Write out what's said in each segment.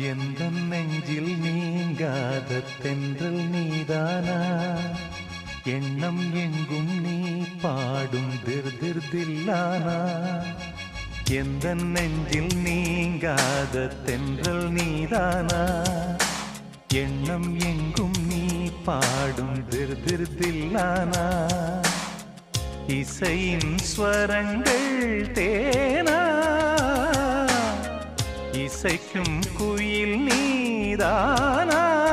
எந்த நெஞ்சில் நீங்காத தென்றல் நீதானா? எண்ணம் எங்கும் நீ பாடும் திர் திர் தில்லானா? எந்த நெஞ்சில் நீங்காத தென்றல் நீதானா? எண்ணம் எங்கும் நீ பாடும் திர் திர் தில்லானா? இசையின் ஸ்வரங்கள் தேனா? இசைக்கும் குயில் நீதானா?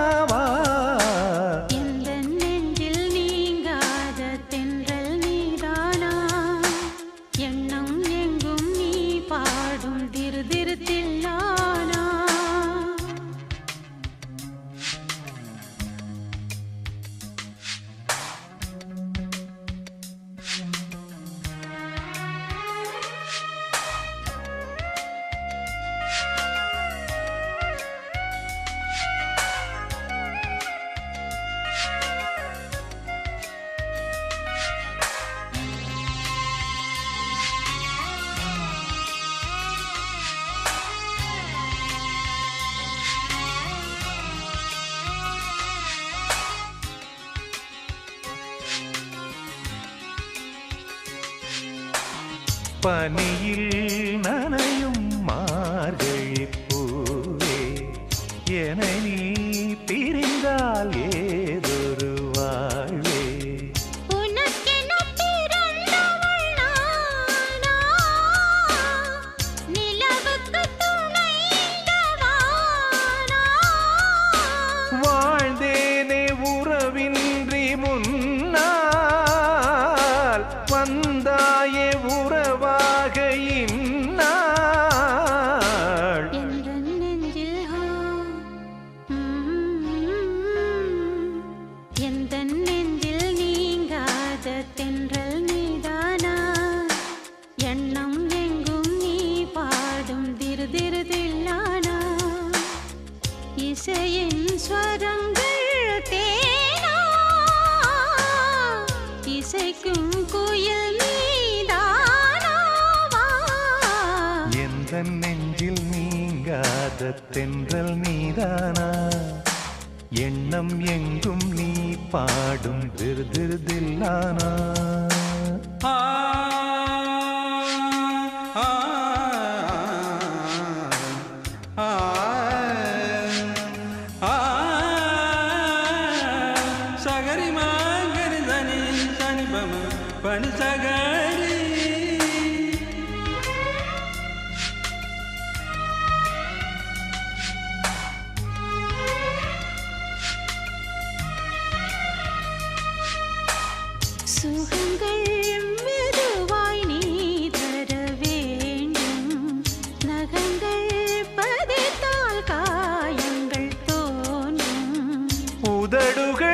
பனியில் நனையும் மார்கழி பூவே என நீ பிரிந்தால் ஏதொரு இசையின் ஸ்வரங்கள் தேனா இசைக்கும் குயில் நீதானாவா எந்த நெஞ்சில் நீங்காத தென்றல் நீதானா? எண்ணம் எங்கும் நீ பாடும் திரு திரு தில்லானா? ஆ ஆ பம பனி சகரி. சுகங்கள் மெதுவாய் நீ தர வேண்டும். நகங்கள் பதித்தால் காயங்கள் தோன்றும். உதடுகள்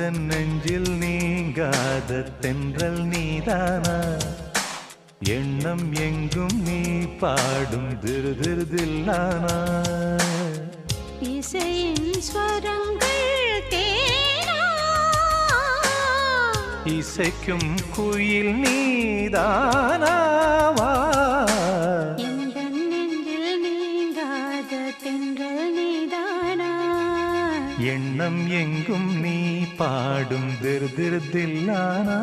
எந்த நெஞ்சில் நீங்காத தென்றல் நீதானா? எண்ணம் எங்கும் நீ பாடும் திரு திரு தில்லானா இசையின் ஸ்வரங்கள் தேனா? இசைக்கும் குயில் நீதானாவா எண்ணம் எங்கும் நீ பாடும் திருதிருதில்லானா